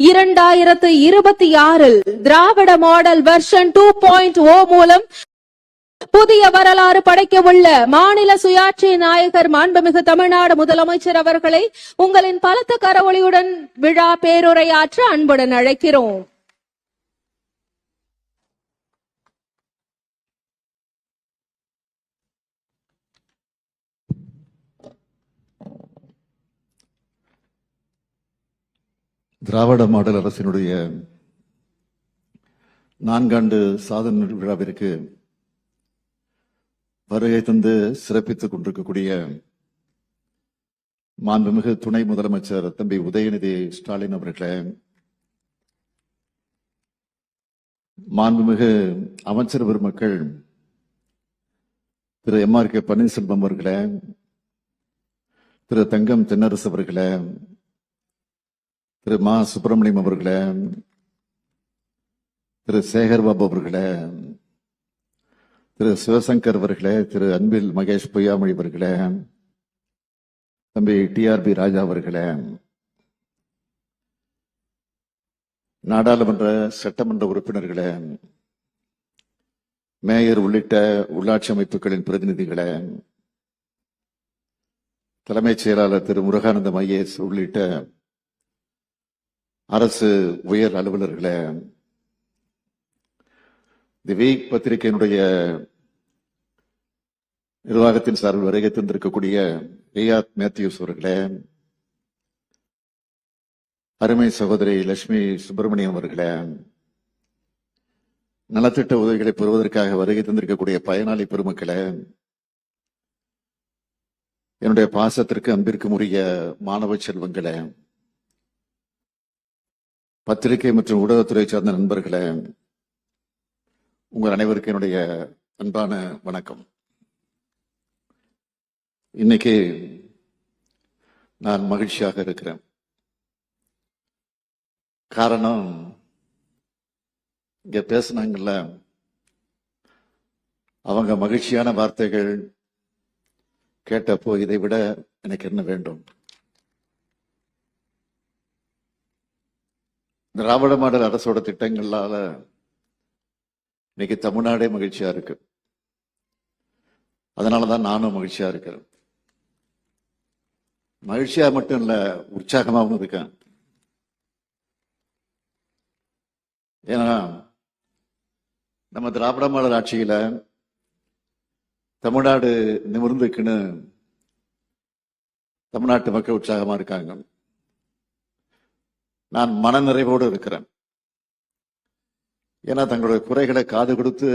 இரண்டாயிரத்து இருபத்தி ஆறில் Dravida model version two point O மூலம் புதிய வரலாறு படைக்க உள்ள மாநில சுயாட்சி நாயகர் மாண்புமிகு தமிழ்நாடு முதலமைச்சர் அவர்களை உங்களின் பலத்த கரவொலியுடன் விழா பேருரையாற்ற அன்புடன் அழைக்கிறோம். திராவிட மாடல் அரசினுடைய நான்காண்டு சாதனை விழாவிற்கு வருகை தந்து சிறப்பித்துக் கொண்டிருக்கக்கூடிய மாண்புமிகு துணை முதலமைச்சர் தம்பி உதயநிதி ஸ்டாலின் அவர்களே மாண்புமிகு அமைச்சர் பெருமக்கள் Thiru M R K Panneerselvam அவர்களே திரு தங்கம் தென்னரசு அவர்களே திரு மா. சுப்பிரமணியம் அவர்களே திரு சேகர் பாபு அவர்களே திரு சிவசங்கர் அவர்களே திரு அன்பில் மகேஷ் பொய்யாமொழி அவர்களே தம்பி டிஆர்பி ராஜா அவர்களே நாடாளுமன்ற சட்டமன்ற உறுப்பினர்களே மேயர் உள்ளிட்ட உள்ளாட்சி அமைப்புகளின் பிரதிநிதிகளே தலைமைச் செயலாளர் திரு முருகானந்தம் ஐஏஎஸ் உள்ளிட்ட அரசு உயர் அலுவலர்களே தி வீக் பத்திரிகையினுடைய நிர்வாகத்தின் சார்பில் வருகை தந்திருக்கக்கூடிய ரியாத் மேத்யூஸ் அவர்களே அருமை சகோதரி லட்சுமி சுப்பிரமணியம் அவர்களே நலத்திட்ட உதவிகளை பெறுவதற்காக வருகை தந்திருக்கக்கூடிய பயனாளி பெருமக்களே என்னுடைய பாசத்திற்கு அன்பிற்கும் உரிய மாணவ செல்வங்களே பத்திரிகை மற்றும் ஊடகத்துறை சார்ந்த நண்பர்களே உங்கள் அனைவருக்கும் என்னுடைய அன்பான வணக்கம். இன்னைக்கு நான் மகிழ்ச்சியாக இருக்கிறேன். காரணம் இங்க பேசுனாங்கல்ல அவங்க மகிழ்ச்சியான வார்த்தைகள் கேட்டப்போ இதை விட எனக்கு என்ன வேண்டும்? திராவிட மாடல் அரசோட திட்டங்களால இன்னைக்கு தமிழ்நாடே மகிழ்ச்சியா இருக்கு. அதனாலதான் நானும் மகிழ்ச்சியா இருக்கிறேன். மகிழ்ச்சியா மட்டும் இல்ல உற்சாகமாகவும் இருக்கேன். ஏன்னா நம்ம திராவிட மாடல் ஆட்சியில தமிழ்நாடு நிமிர்ந்துக்குன்னு தமிழ்நாட்டு மக்கள் உற்சாகமா இருக்காங்க. நான் மனநிறைவோடு இருக்கிறேன். ஏன்னா தங்களுடைய குறைகளை காது கொடுத்து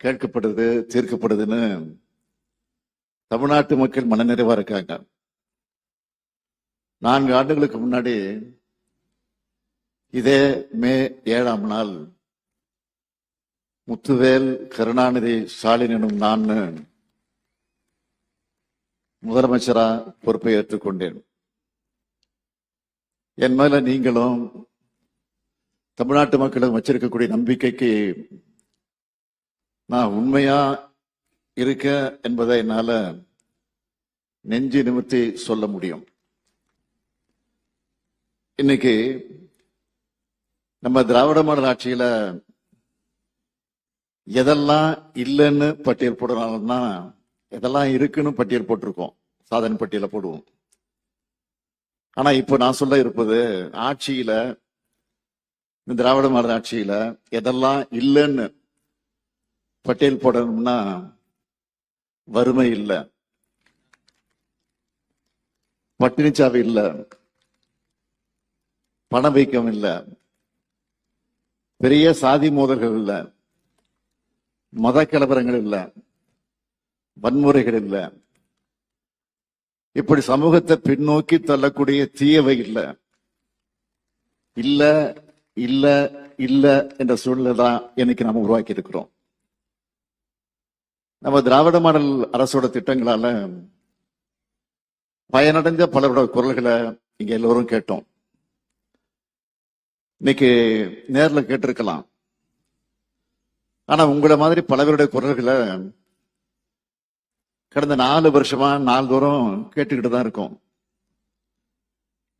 கேட்கப்படுது தீர்க்கப்படுதுன்னு தமிழ்நாட்டு மக்கள் மனநிறைவா இருக்காங்க. நான்கு ஆண்டுகளுக்கு முன்னாடி இதே மே ஏழாம் நாள் முத்துவேல் கருணாநிதி ஸ்டாலின் எனும் நான் முதலமைச்சரா பொறுப்பை ஏற்றுக்கொண்டேன். என் மேல நீங்களும் தமிழ்நாட்டு மக்களும் வச்சிருக்கக்கூடிய நம்பிக்கைக்கு நான் உண்மையா இருக்க என்பதை என்னால நெஞ்சு நிமித்தி சொல்ல முடியும். இன்னைக்கு நம்ம திராவிட மாடல் ஆட்சியில எதெல்லாம் இல்லைன்னு பட்டியல் போடுறாங்கன்னா எதெல்லாம் இருக்குன்னு பட்டியல் போட்டிருக்கோம். சாதனை பட்டியல போடுவோம். ஆனா இப்போ நான் சொல்ல இருப்பது ஆட்சியில இந்த திராவிட மாடல் ஆட்சியில எதெல்லாம் இல்லைன்னு பட்டியல் போடணும்னா வறுமை இல்லை. பட்டினிச்சாவு இல்ல. பணவீக்கம் இல்ல. பெரிய சாதி மோதல்கள் இல்ல. மத கலவரங்கள் இல்ல. வன்முறைகள் இல்ல. இப்படி சமூகத்தை பின்னோக்கி தள்ளக்கூடிய தீயவை இல்லை. இல்ல இல்ல இல்ல என்ற சூழ்நிலை தான் இன்னைக்கு நாம உருவாக்கி இருக்கிறோம். நம்ம திராவிட மாடல் அரசோட திட்டங்களால பயனடைஞ்ச பலரோட குரல்களை இங்க எல்லோரும் கேட்டோம். இன்னைக்கு நேர்ல கேட்டிருக்கலாம். ஆனா உங்களை மாதிரி பலவருடைய குரல்களை கடந்த நாலு வருஷமா நாள்தோறும் கேட்டுக்கிட்டு தான் இருக்கோம்.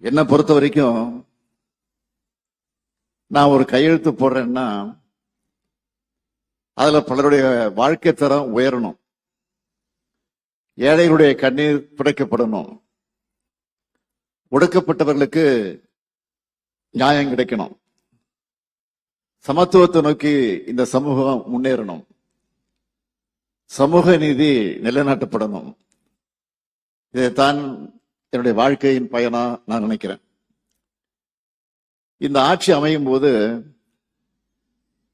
என்னை பொறுத்த வரைக்கும் நான் ஒரு கையெழுத்து போடுறேன்னா அதுல பலருடைய வாழ்க்கை தரம் உயரணும். ஏழைகளுடைய கண்ணீர் துடைக்கப்படணும் ஒடுக்கப்பட்டவர்களுக்கு நியாயம் கிடைக்கணும். சமத்துவத்தை நோக்கி இந்த சமூகம் முன்னேறணும். சமூக நீதி நிலைநாட்டப்படணும். இதைத்தான் என்னுடைய வாழ்க்கையின் பயனா நான் நினைக்கிறேன். இந்த ஆட்சி அமையும் போது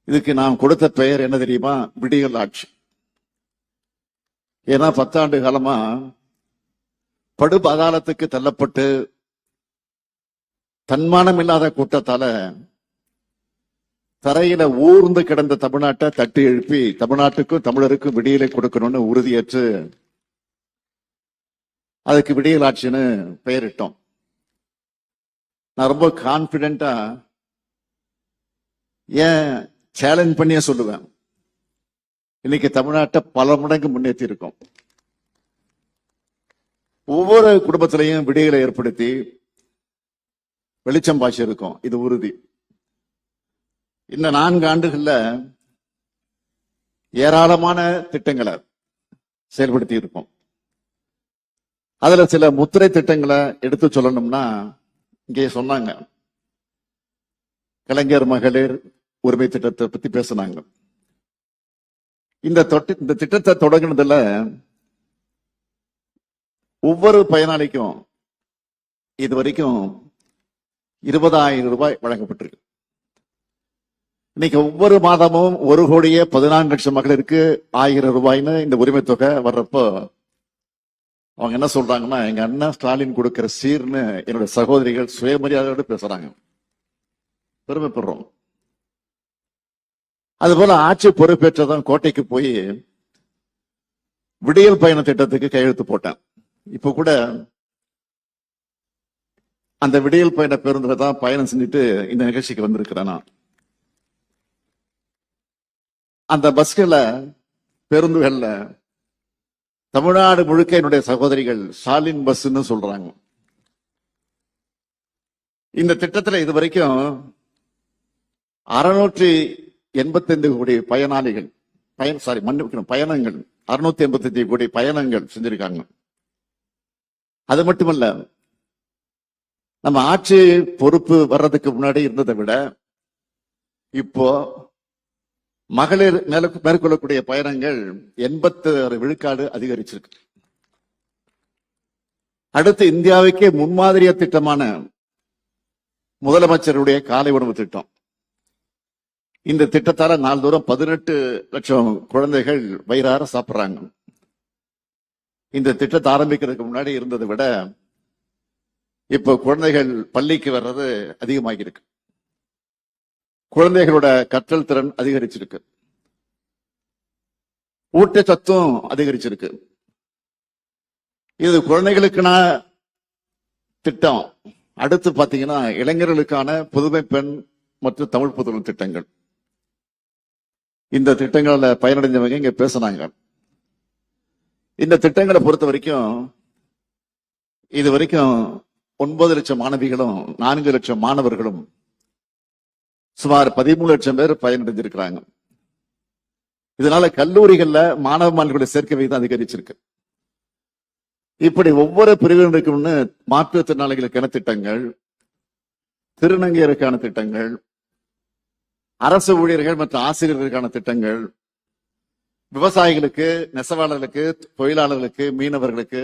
இதுக்கு நாம் கொடுத்த பெயர் என்ன தெரியுமா? விடியல் ஆட்சி. ஏன்னா பத்தாண்டு காலமா படுபாதாலத்துக்கு தள்ளப்பட்டு தன்மானம் இல்லாத கூட்டத்தால தரையில ஊர்ந்து கிடந்த தமிழ்நாட்டை தட்டி எழுப்பி தமிழ்நாட்டுக்கும் தமிழருக்கும் விடியலை கொடுக்கணும்னு உறுதியேற்று அதுக்கு விடியல் ஆட்சின்னு பெயரிட்டோம். நான் ரொம்ப கான்பிடண்டா ஏன் சேலஞ்ச் பண்ணியே சொல்லுவேன். இன்னைக்கு தமிழ்நாட்டை பல மடங்கு முன்னேற்றி இருக்கோம் ஒவ்வொரு குடும்பத்திலையும் விடியலை ஏற்படுத்தி வெளிச்சம் பாய்ச்சி இருக்கும் இது உறுதி. இந்த நான்கு ஆண்டுகள்ல ஏராளமான திட்டங்களை செயல்படுத்தி இருக்கோம் அதுல சில முத்திரை திட்டங்களை எடுத்து சொல்லணும்னா இங்கே சொன்னாங்க. கலைஞர் மகளிர் உரிமை திட்டத்தை பத்தி பேசினாங்க. இந்த தொட்டு இந்த திட்டத்தை தொடங்கினதுல ஒவ்வொரு பயனாளிக்கும் இது வரைக்கும் இருபதாயிரம் ரூபாய் வழங்கப்பட்டிருக்கு. இன்னைக்கு ஒவ்வொரு மாதமும் ஒரு கோடியே பதினான்கு லட்சம் மகளிருக்கு ஆயிரம் ரூபாய்னு இந்த உரிமை தொகை வர்றப்போ அவங்க என்ன சொல்றாங்கன்னா எங்க அண்ணன் ஸ்டாலின் கொடுக்கிற சீர்னு என்னுடைய சகோதரிகள் சுயமரியாதையோடு பேசுறாங்க. பெருமைப்படுறோம். அதுபோல ஆட்சி பொறுப்பேற்றதான் கோட்டைக்கு போய் விடியல் பயண திட்டத்துக்கு கையெழுத்து போட்டேன். இப்ப கூட அந்த விடியல் பயண பேருந்துல தான் பயணம் செஞ்சுட்டு இந்த நிகழ்ச்சிக்கு வந்திருக்கிறேன் நான். அந்த பஸ்கள பேருந்துகள்ல தமிழ்நாடு முழுக்க என்னுடைய சகோதரிகள் ஸ்டாலின் பஸ்ன்னு சொல்றாங்க. இந்த திட்டத்துல இது வரைக்கும் அறுநூற்றி எண்பத்தைந்து கோடி பயனாளிகள் பயன் சாரி மன்னிக்கணும் பயணங்கள். அறுநூத்தி எண்பத்தஞ்சு கோடி பயணங்கள் செஞ்சிருக்காங்க. அது மட்டுமல்ல நம்ம ஆட்சி பொறுப்பு வர்றதுக்கு முன்னாடி இருந்ததை விட இப்போ மகளிர் மேல- மேற்கொள்ளக்கூடிய பயணங்கள் எண்பத்தி ஆறு விழுக்காடு அதிகரிச்சிருக்கு. அடுத்து இந்தியாவுக்கே முன்மாதிரிய திட்டமான முதலமைச்சருடைய காலை உணவு திட்டம். இந்த திட்டத்தால தூரம் பதினெட்டு லட்சம் குழந்தைகள் வயிறார சாப்பிடுறாங்க. இந்த திட்டத்தை ஆரம்பிக்கிறதுக்கு முன்னாடி இருந்ததை விட இப்போ குழந்தைகள் பள்ளிக்கு வர்றது அதிகமாகி இருக்கு குழந்தைகளோட கற்றல் திறன் அதிகரிச்சிருக்கு. ஊட்டச்சத்தும் அதிகரிச்சிருக்கு. இது குழந்தைகளுக்கான திட்டம். அடுத்து பாத்தீங்கன்னா இளைஞர்களுக்கான புதுமை பெண் மற்றும் தமிழ் புதுமை திட்டங்கள். இந்த திட்டங்கள்ல பயனடைஞ்சவங்க இங்க பேசுனாங்க. இந்த திட்டங்களை பொறுத்த வரைக்கும் இது வரைக்கும் ஒன்பது லட்சம் மாணவிகளும் நான்கு லட்சம் மாணவர்களும் சுமார் பதிமூணு லட்சம் பேர் பயனடைஞ்சிருக்கிறாங்க. இதனால கல்லூரிகள்ல மாணவ மாணவர்களுடைய சேர்க்கை விகிதம் அதிகரிச்சிருக்கு. இப்படி ஒவ்வொரு பிரிவினருக்கும்னு மாற்றுத்திறனாளிகளுக்கான திட்டங்கள் திருநங்கையருக்கான திட்டங்கள் அரசு ஊழியர்கள் மற்றும் ஆசிரியர்களுக்கான திட்டங்கள் விவசாயிகளுக்கு நெசவாளர்களுக்கு தொழிலாளர்களுக்கு மீனவர்களுக்கு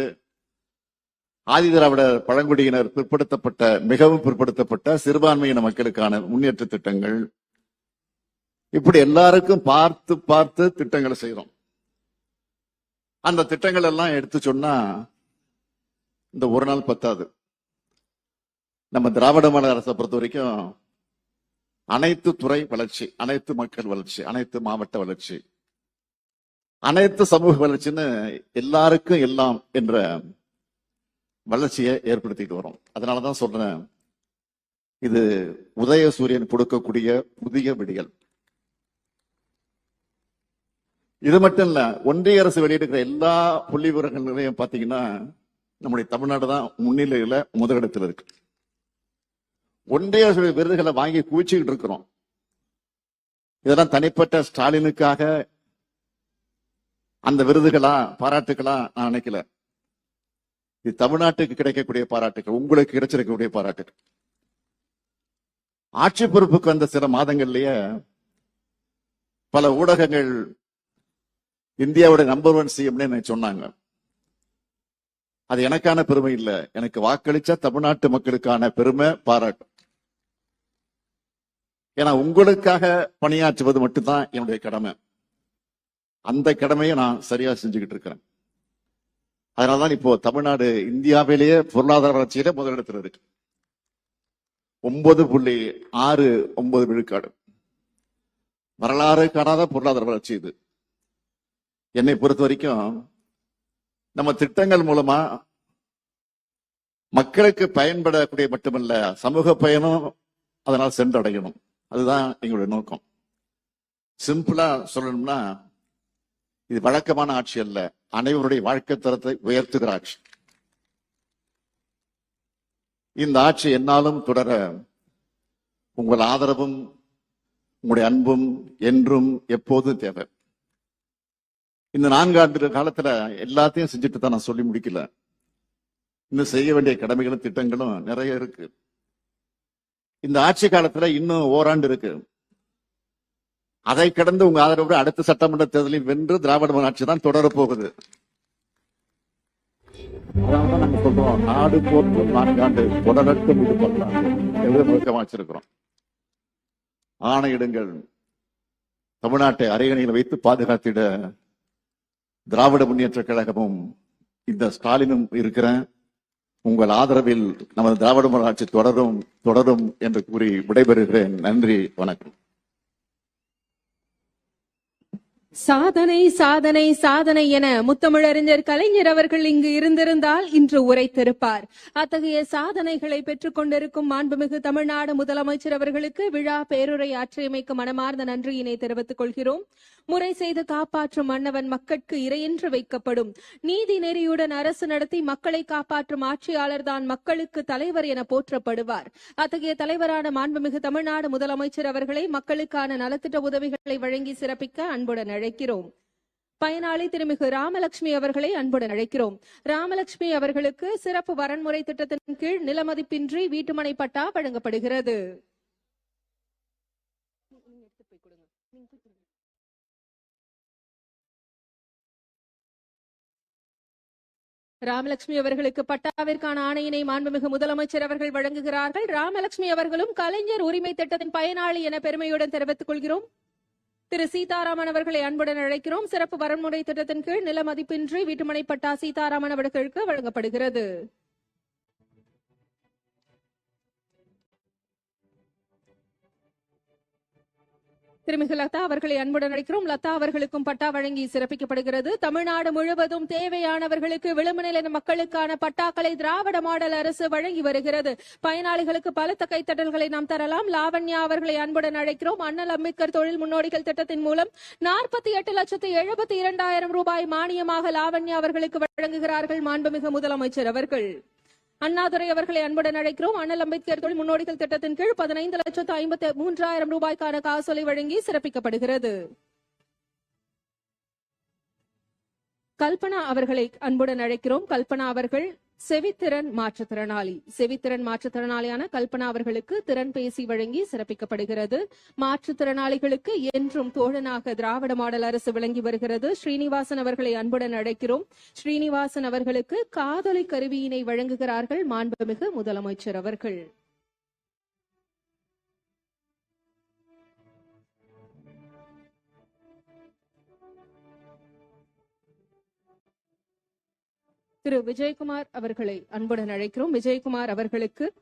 ஆதிதிராவிடர் பழங்குடியினர் பிற்படுத்தப்பட்ட மிகவும் பிற்படுத்தப்பட்ட சிறுபான்மையின மக்களுக்கான முன்னேற்ற திட்டங்கள். இப்படி எல்லாருக்கும் பார்த்து பார்த்து திட்டங்களை செய்யறோம் அந்த திட்டங்கள் எல்லாம் எடுத்து சொன்னா இந்த ஒரு நாள் பத்தாது. நம்ம திராவிட மாடல் அரசை பொறுத்த வரைக்கும் அனைத்து துறை வளர்ச்சி அனைத்து மக்கள் வளர்ச்சி அனைத்து மாவட்ட வளர்ச்சி அனைத்து சமூக வளர்ச்சின்னு எல்லாருக்கும் எல்லாம் என்ற வளர்ச்சியை ஏற்படுத்திட்டு வரோம். அதனாலதான் சொல்றேன் இது உதய சூரியன் கொடுக்கக்கூடிய புதிய விடியல். இது மட்டும் இல்ல ஒன்றிய அரசு வெளியிடுகிற எல்லா புள்ளி விவரங்களையும் பாத்தீங்கன்னா நம்முடைய தமிழ்நாடு தான் முன்னிலையில முதலிடத்தில் இருக்கு. ஒன்றிய அரசு விருதுகளை வாங்கி குவிச்சுக்கிட்டு இருக்கிறோம். இதெல்லாம் தனிப்பட்ட ஸ்டாலினுக்காக அந்த விருதுகளா பாராட்டுகளா நான் நினைக்கல. இது தமிழ்நாட்டுக்கு கிடைக்கக்கூடிய பாராட்டுகள் உங்களுக்கு கிடைச்சிருக்கக்கூடிய பாராட்டுகள். ஆட்சி பொறுப்புக்கு வந்த சில மாதங்கள்லயே பல ஊடகங்கள் இந்தியாவோட நம்பர் ஒன் சிஎம்னு சொன்னாங்க. அது எனக்கான பெருமை இல்ல. எனக்கு வாக்களிச்ச தமிழ்நாட்டு மக்களுக்கான பெருமை பாராட்டு. ஏன்னா உங்களுக்காக பணியாற்றுவது மட்டும்தான் என்னுடைய கடமை. அந்த கடமையை நான் சரியா செஞ்சுக்கிட்டு இருக்கிறேன். அதனாலதான் இப்போ தமிழ்நாடு இந்தியாவிலேயே பொருளாதார வளர்ச்சியில முதலிடத்தில் இருக்கு. ஒன்பது புள்ளி ஆறு ஒன்பது விழுக்காடு. வரலாறு காணாத பொருளாதார வளர்ச்சி இது. என்னை பொறுத்த வரைக்கும் நம்ம திட்டங்கள் மூலமா மக்களுக்கு பயன்படக்கூடிய மட்டுமல்ல சமூக பயனும் அதனால் சென்றடையணும். அதுதான் எங்களுடைய நோக்கம். சிம்பிளா சொல்லணும்னா இது வழக்கமான ஆட்சி அல்ல. அனைவருடைய வாழ்க்கை தரத்தை உயர்த்துகிற ஆட்சி. இந்த ஆட்சி என்னாலும் தொடர உங்கள் ஆதரவும் உங்களுடைய அன்பும் என்றும் எப்போதும் தேவை. இந்த நான்காண்டு காலத்துல எல்லாத்தையும் செஞ்சுட்டு தான் நான் சொல்லி முடிக்கல. இன்னும் செய்ய வேண்டிய கடமைகளும் திட்டங்களும் நிறைய இருக்கு. இந்த ஆட்சி காலத்துல இன்னும் ஓராண்டு இருக்கு. அதை கடந்து உங்க ஆதரவோடு அடுத்த சட்டமன்ற தேர்தலில் வென்று திராவிட மாடல் தான் தொடரப்போகுது. நாங்க சொல்றோம் நாடு போற்றும் நான்காண்டு தொடரட்டும் இது பண்ணலாம் முழக்கமா வச்சிருக்கிறோம். ஆணையிடுங்கள் தமிழ்நாட்டை அரையணையில் வைத்து பாதுகாத்திட திராவிட முன்னேற்ற கழகமும் இந்த ஸ்டாலினும் இருக்கிறேன். உங்கள் ஆதரவில் நமது திராவிட மாடல் தொடரும் தொடரும் என்று கூறி விடைபெறுகிறேன். நன்றி வணக்கம். சாதனை சாதனை சாதனை என முத்தமிழறிஞர் கலைஞர் அவர்கள் இங்கு இருந்திருந்தால் இன்று உரைத்திருப்பார். அத்தகைய சாதனைகளை பெற்றுக் கொண்டிருக்கும் மாண்புமிகு தமிழ்நாடு முதலமைச்சர் அவர்களுக்கு விழா பேருரை ஆற்றியமைக்கு மனமார்ந்த நன்றியினை தெரிவித்துக் கொள்கிறோம். முறை செய்து காப்பாற்றும் மன்னவன் மக்கட்கு இரையென்று வைக்கப்படும். நீதி நெறியுடன் அரசு நடத்தி மக்களை காப்பாற்றும் ஆட்சியாளர் தான் மக்களுக்கு தலைவர் என போற்றப்படுவார். அத்தகைய தலைவரான மாண்புமிகு தமிழ்நாடு முதலமைச்சர் அவர்களை மக்களுக்கான நலத்திட்ட உதவிகளை வழங்கி சிறப்பிக்க அன்புடன் அழைக்கிறோம். பயனாளி திருமிகு ராமலட்சுமி அவர்களை அன்புடன் அழைக்கிறோம். ராமலட்சுமி அவர்களுக்கு சிறப்பு வரன்முறை திட்டத்தின் கீழ் நிலமதிப்பின்றி வீட்டுமனை பட்டா வழங்கப்படுகிறது. ராமலட்சுமி அவர்களுக்கு பட்டாவிற்கான ஆணையினை மாண்புமிகு முதலமைச்சர் அவர்கள் வழங்குகிறார்கள். ராமலட்சுமி அவர்களும் கலைஞர் உரிமை திட்டத்தின் பயனாளி என பெருமையுடன் தெரிவித்துக் கொள்கிறோம். திரு சீதாராமன் அவர்களை அன்புடன் அழைக்கிறோம். சிறப்பு வரன்முறை திட்டத்தின் கீழ் நில மதிப்பின்றி வீட்டுமனை பட்டா சீதாராமன் அவர்களுக்கு வழங்கப்படுகிறது. திருமிகு லதா அவர்களை அன்புடன் அழைக்கிறோம். லதா அவர்களுக்கும் பட்டா வழங்கி சிறப்பிக்கப்படுகிறது. தமிழ்நாடு முழுவதும் தேவையானவர்களுக்கு விளிம்புநிலை மக்களுக்கான பட்டாக்களை திராவிட மாடல் அரசு வழங்கி வருகிறது. பயனாளிகளுக்கு பலத்த கைத்தட்டல்களை நாம் தரலாம். லாவண்யா அவர்களை அன்புடன் அழைக்கிறோம். அண்ணல் அம்பேத்கர் தொழில் முன்னோடிகள் திட்டத்தின் மூலம் நாற்பத்தி எட்டு லட்சத்து எழுபத்தி இரண்டாயிரம் ரூபாய் மானியமாக லாவண்யா அவர்களுக்கு வழங்குகிறார்கள் மாண்புமிகு முதலமைச்சர் அவர்கள். அண்ணாதுரை அவர்களை அன்புடன் அழைக்கிறோம். அண்ணல் அம்பேத்கர் தொழில் முன்னோடிகள் திட்டத்தின் கீழ் பதினைந்து லட்சத்து ஐம்பத்தி மூன்றாயிரம் ரூபாய்க்கான காசோலை வழங்கி சிறப்பிக்கப்படுகிறது. கல்பனா அவர்களை அன்புடன் அழைக்கிறோம். கல்பனா அவர்கள் செவித்திறன் மாற்றுத்திறனாளி. செவித்திறன் மாற்றுத்திறனாளியான கல்பனா அவர்களுக்கு திறன் பேசி வழங்கி சிறப்பிக்கப்படுகிறது. மாற்றுத்திறனாளிகளுக்கு என்றும் தோழனாக திராவிட மாடல் அரசு விளங்கி வருகிறது. ஸ்ரீனிவாசன் அவர்களை அன்புடன் அழைக்கிறோம். ஸ்ரீனிவாசன் அவர்களுக்கு காதொலி கருவியினை வழங்குகிறார்கள் மாண்புமிகு முதலமைச்சர் அவர்கள். திரு விஜயகுமார் அவர்களை அன்புடன் அழைக்கிறோம். விஜயகுமார் அவர்களுக்கு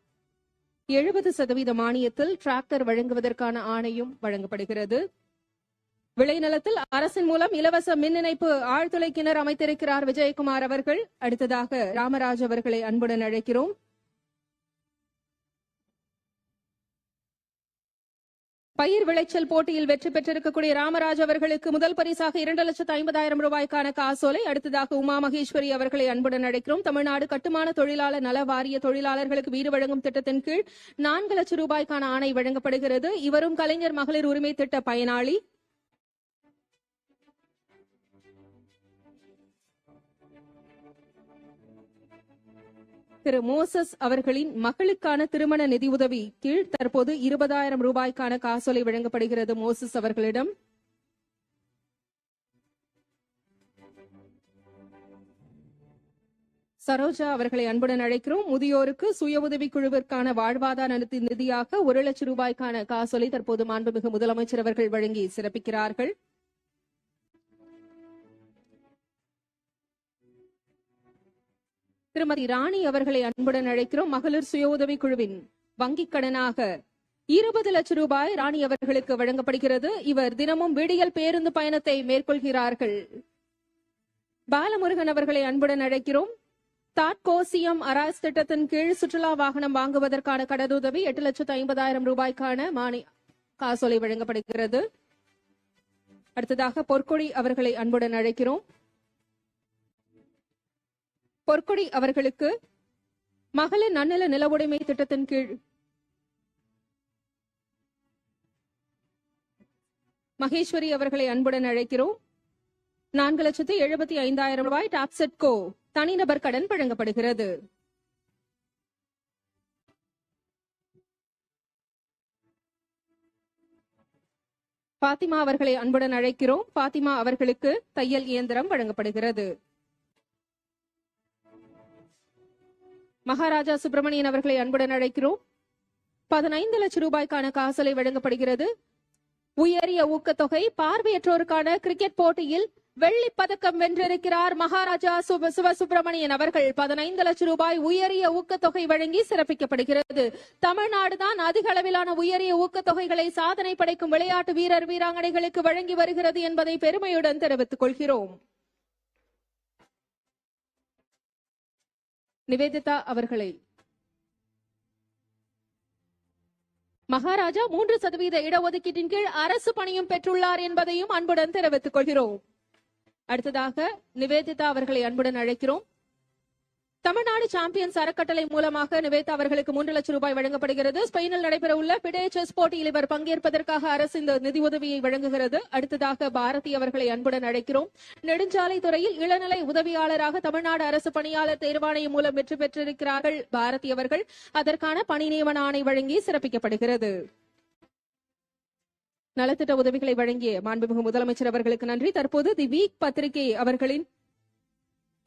எழுபது சதவீத மானியத்தில் டிராக்டர் வழங்குவதற்கான ஆணையும் வழங்கப்படுகிறது. விளைநிலத்தில் அரசின் மூலம் இலவச மின் இணைப்பு ஆழ்துளை கிணறு அமைத்திருக்கிறார் விஜயகுமார் அவர்கள். அடுத்ததாக ராமராஜ் அவர்களை அன்புடன் அழைக்கிறோம். பயிர் விளைச்சல் போட்டியில் வெற்றி பெற்றிருக்கக்கூடிய ராமராஜ் அவர்களுக்கு முதல் பரிசாக இரண்டு லட்சத்து ஐம்பதாயிரம் ரூபாய்க்கான காசோலை. அடுத்ததாக உமா மகேஸ்வரி அவர்களை அன்புடன் அழைக்கிறோம். தமிழ்நாடு கட்டுமான தொழிலாளர் நல வாரிய தொழிலாளர்களுக்கு வீடு வழங்கும் திட்டத்தின் கீழ் நான்கு லட்சம் ரூபாய்க்கான ஆணை வழங்கப்படுகிறது. இவரும் கலைஞர் மகளிர் உரிமை திட்ட பயனாளி. திரு மோசஸ் அவர்களின் மகளுக்கான திருமண நிதியுதவி கீழ் தற்போது இருபதாயிரம் ரூபாய்க்கான காசோலை வழங்கப்படுகிறது. மோசஸ் அவர்களிடம் சரோஜா அவர்களை அன்புடன் அழைக்கிறோம். முதியோருக்கு சுய உதவி குழுவிற்கான வாழ்வாதார நிதியாக ஒரு லட்சம் ரூபாய்க்கான காசோலை தற்போது மாண்புமிகு முதலமைச்சர் அவர்கள் வழங்கி சிறப்பிக்கிறார்கள். திருமதி ராணி அவர்களை அன்புடன் அழைக்கிறோம். மகளிர் சுய உதவி குழுவின் வங்கிக் கடனாக இருபது லட்சம் ரூபாய் ராணி அவர்களுக்கு வழங்கப்படுகிறது. இவர் தினமும் விடியல் பேருந்து பயணத்தை மேற்கொள்கிறார்கள். பாலமுருகன் அவர்களை அன்புடன் அழைக்கிறோம். தாட்கோசியம் அராஸ் திட்டத்தின் கீழ் சுற்றுலா வாகனம் வாங்குவதற்கான கடனுதவி எட்டு லட்சத்து ஐம்பதாயிரம் ரூபாய்க்கான மானி காசோலை வழங்கப்படுகிறது. அடுத்ததாக பொற்கொடி அவர்களை அன்புடன் அழைக்கிறோம். பொற்கொடி அவர்களுக்கு மகளிர் நன்னல நில உடைமை திட்டத்தின் கீழ் மகேஸ்வரி அவர்களை அன்புடன் அழைக்கிறோம். நான்கு லட்சத்து எழுபத்தி ஐந்தாயிரம் ரூபாய் டாப்செட்கோ தனிநபர் கடன் வழங்கப்படுகிறது. பாத்திமா அவர்களை அன்புடன் அழைக்கிறோம். பாத்திமா அவர்களுக்கு தையல் இயந்திரம் வழங்கப்படுகிறது. மகாராஜா சுப்பிரமணியன் அவர்களை அன்புடன் அழைக்கிறோம். பதினைந்து லட்சம் ரூபாய்க்கான காசலை வழங்கப்படுகிறது. உயரிய ஊக்கத்தொகை பார்வையற்றோருக்கான கிரிக்கெட் போட்டியில் வெள்ளி பதக்கம் வென்றிருக்கிறார் மகாராஜா சுப சிவ சுப்பிரமணியன் அவர்கள். பதினைந்து லட்சம் ரூபாய் உயரிய ஊக்கத்தொகை வழங்கி சிறப்பிக்கப்படுகிறது. தமிழ்நாடு தான் அதிக அளவிலான உயரிய ஊக்கத்தொகைகளை சாதனை படைக்கும் விளையாட்டு வீரர் வீராங்கனைகளுக்கு வழங்கி வருகிறது என்பதை பெருமையுடன் தெரிவித்துக் கொள்கிறோம். நிவேதிதா அவர்களை. மகாராஜா மூன்று சதவீத இடஒதுக்கீட்டின் கீழ் அரசு பணியும் பெற்றுள்ளார் என்பதையும் அன்புடன் தெரிவித்துக் கொள்கிறோம். அடுத்ததாக நிவேதிதா அவர்களை அன்புடன் அழைக்கிறோம். தமிழ்நாடு சாம்பியன்ஸ் அறக்கட்டளை மூலமாக நிவேதா அவர்களுக்கு மூன்று லட்சம் ரூபாய் வழங்கப்படுகிறது. ஸ்பெயினில் நடைபெறவுள்ள பிடே செஸ் போட்டியில் இவர் பங்கேற்பதற்காக அரசு இந்த நிதி உதவியை வழங்குகிறது. அடுத்ததாக பாரதி அவர்களை அன்புடன் அழைக்கிறோம். நெடுஞ்சாலை துறையில் இளநிலை உதவியாளராக தமிழ்நாடு அரசு பணியாளர் தேர்வாணையம் மூலம் வெற்றி பெற்றிருக்கிறார்கள் பாரதி அவர்கள். அதற்கான பணி நியமன ஆணை வழங்கி சிறப்பிக்கப்படுகிறது. நலத்திட்ட உதவிகளை வழங்கிய மாண்புமிகு முதலமைச்சர் அவர்களுக்கு நன்றி. தற்போது தி வீக் பத்திரிகை அவர்களின்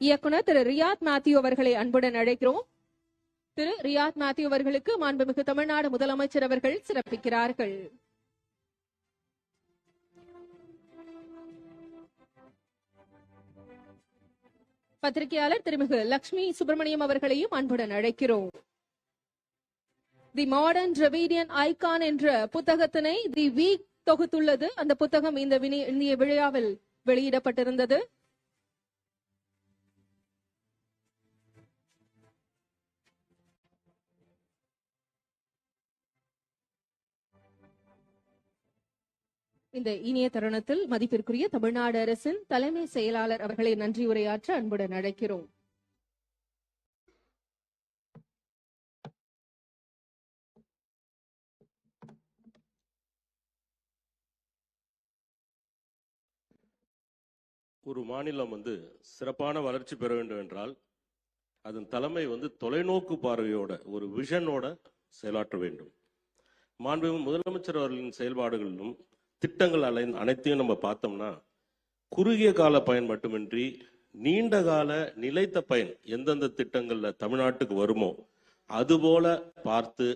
இயக்குனர் திரு ரியாத் மேத்யூ அவர்களை அன்புடன் அழைக்கிறோம். திரு ரியாத் மேத்யூ அவர்களுக்கு மாண்புமிகு தமிழ்நாடு முதலமைச்சர் அவர்கள் சிறப்பிக்கிறார்கள். பத்திரிகையாளர் திருமிகு லக்ஷ்மி சுப்பிரமணியம் அவர்களையும் அன்புடன் அழைக்கிறோம். தி மாடர்ன் டிரவிடியன் ஐகான் என்ற புத்தகத்தினை தி வீக் தொகுத்துள்ளது. அந்த புத்தகம் இந்த வினி- இந்திய விழாவில் வெளியிடப்பட்டிருந்தது. இந்த இனிய தருணத்தில் மதிப்பிற்குரிய தமிழ்நாடு அரசின் தலைமை செயலாளர் அவர்களை நன்றி உரையாற்ற அன்புடன் அழைக்கிறோம். ஒரு மாநிலம் வந்து சிறப்பான வளர்ச்சி பெற வேண்டும் என்றால் அதன் தலைமை வந்து தொலைநோக்கு பார்வையோட ஒரு விஷனோட செயலாற்ற வேண்டும். மாண்பு முதலமைச்சர் அவர்களின் செயல்பாடுகளிலும் திட்டங்கள் அலை அனைத்தையும் நம்ம பார்த்தோம்னா குறுகிய கால பயன் மட்டுமின்றி நீண்ட கால நிலைத்த பயன் எந்தெந்த திட்டங்களில் தமிழ்நாட்டுக்கு வருமோ அதுபோல பார்த்து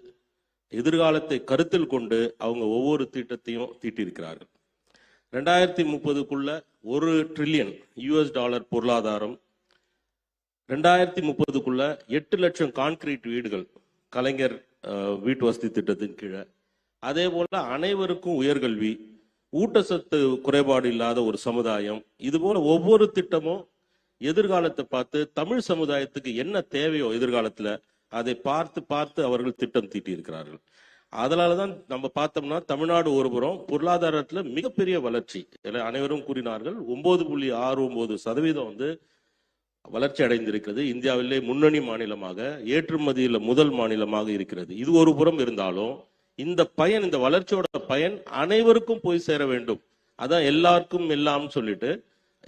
எதிர்காலத்தை கருத்தில் கொண்டு அவங்க ஒவ்வொரு திட்டத்தையும் தீட்டியிருக்கிறார்கள். ரெண்டாயிரத்தி முப்பதுக்குள்ள ஒரு ட்ரில்லியன் யூஎஸ் டாலர் பொருளாதாரம் ரெண்டாயிரத்தி முப்பதுக்குள்ள எட்டு லட்சம் கான்கிரீட் வீடுகள் கலைஞர் வீட்டு வசதி திட்டத்தின் கீழே அதே போல அனைவருக்கும் உயர்கல்வி ஊட்டச்சத்து குறைபாடு இல்லாத ஒரு சமுதாயம் இது போல ஒவ்வொரு திட்டமும் எதிர்காலத்தை பார்த்து தமிழ் சமுதாயத்துக்கு என்ன தேவையோ எதிர்காலத்துல அதை பார்த்து பார்த்து அவர்கள் திட்டம் தீட்டி இருக்கிறார்கள் அதனாலதான் நம்ம பார்த்தோம்னா தமிழ்நாடு ஒருபுறம் பொருளாதாரத்துல மிகப்பெரிய வளர்ச்சி. அனைவரும் கூறினார்கள். ஒன்பது புள்ளி ஆறு ஒன்பது சதவீதம் வந்து வளர்ச்சி அடைந்திருக்கிறது. இந்தியாவிலே முன்னணி மாநிலமாக ஏற்றுமதியில முதல் மாநிலமாக இருக்கிறது. இது ஒரு புறம் இருந்தாலும் இந்த பயன் இந்த வளர்ச்சியோட பயன் அனைவருக்கும் போய் சேர வேண்டும். அதான் எல்லாருக்கும் எல்லாம்னு சொல்லிட்டு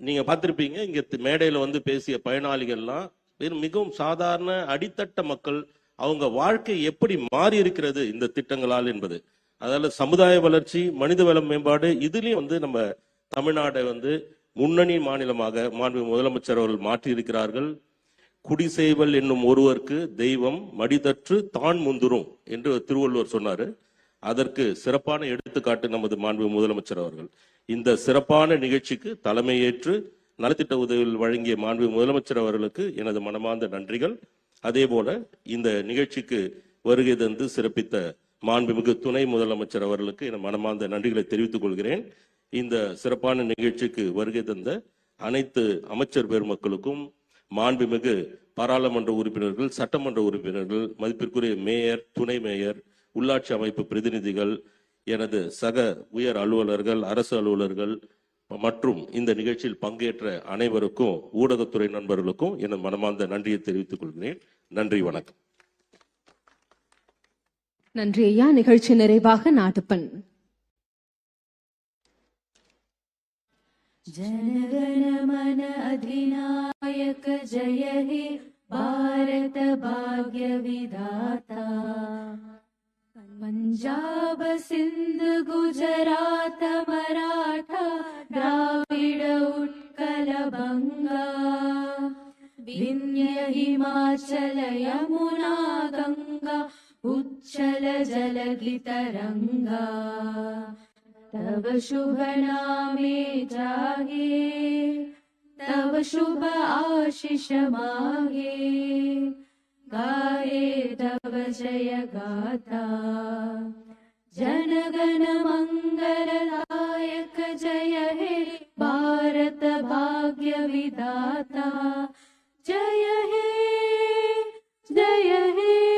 நீங்க பார்த்திருப்பீங்க இங்க மேடையில வந்து பேசிய பயனாளிகள்லாம் வெறும் மிகவும் சாதாரண அடித்தட்ட மக்கள் அவங்க வாழ்க்கை எப்படி மாறி இருக்கிறது இந்த திட்டங்களால் என்பது. அதால சமுதாய வளர்ச்சி மனித வள மேம்பாடு இதுலயும் வந்து நம்ம தமிழ்நாடை வந்து முன்னணி மாநிலமாக மாண்பு முதலமைச்சர் அவர்கள் மாற்றி குடிசேவல் என்னும் ஒருவருக்கு தெய்வம் மடிதற்று தான் முந்துரும் என்று திருவள்ளுவர் சொன்னாரு. அதற்கு சிறப்பான எடுத்துக்காட்டு நமது மாண்பு முதலமைச்சர் அவர்கள். இந்த சிறப்பான நிகழ்ச்சிக்கு தலைமையேற்று நலத்திட்ட உதவிகள் வழங்கிய மாண்பு முதலமைச்சர் அவர்களுக்கு எனது மனமார்ந்த நன்றிகள். அதே போல இந்த நிகழ்ச்சிக்கு வருகை தந்து சிறப்பித்த மாண்புமிகு துணை முதலமைச்சர் அவர்களுக்கு என மனமார்ந்த நன்றிகளை தெரிவித்துக் கொள்கிறேன். இந்த சிறப்பான நிகழ்ச்சிக்கு வருகை தந்த அனைத்து அமைச்சர் பெருமக்களுக்கும் மாண்புமிகு பாராளுமன்ற உறுப்பினர்கள் சட்டமன்ற உறுப்பினர்கள் மதிப்பிற்குரிய மேயர் துணை மேயர் உள்ளாட்சி அமைப்பு பிரதிநிதிகள் எனது சக உயர் அலுவலர்கள் அரசு அலுவலர்கள் மற்றும் இந்த நிகழ்ச்சியில் பங்கேற்ற அனைவருக்கும் ஊடகத்துறை நண்பர்களுக்கும் எனது மனமார்ந்த நன்றியை தெரிவித்துக் கொள்கிறேன். நன்றி வணக்கம். நன்றி ஐயா. நிகழ்ச்சி நிறைவாக நாட்டுப்பன் जनगणमन अधिनायक जय हे भारत भारतभाग्यविदाता पञ्जाब सिन्ध गुजरात मराठा द्राविड उत्कल विन्य हिमाचल यमुना गङ्गा उच्छल जलगितरङ्गा तव शुभ नामे जागे, तव शुभ आशिष मागे। गाये तव जय गाथा। जनगण मंगलदायक जय हे, भारत भाग्य विधाता। जय हे जय हे।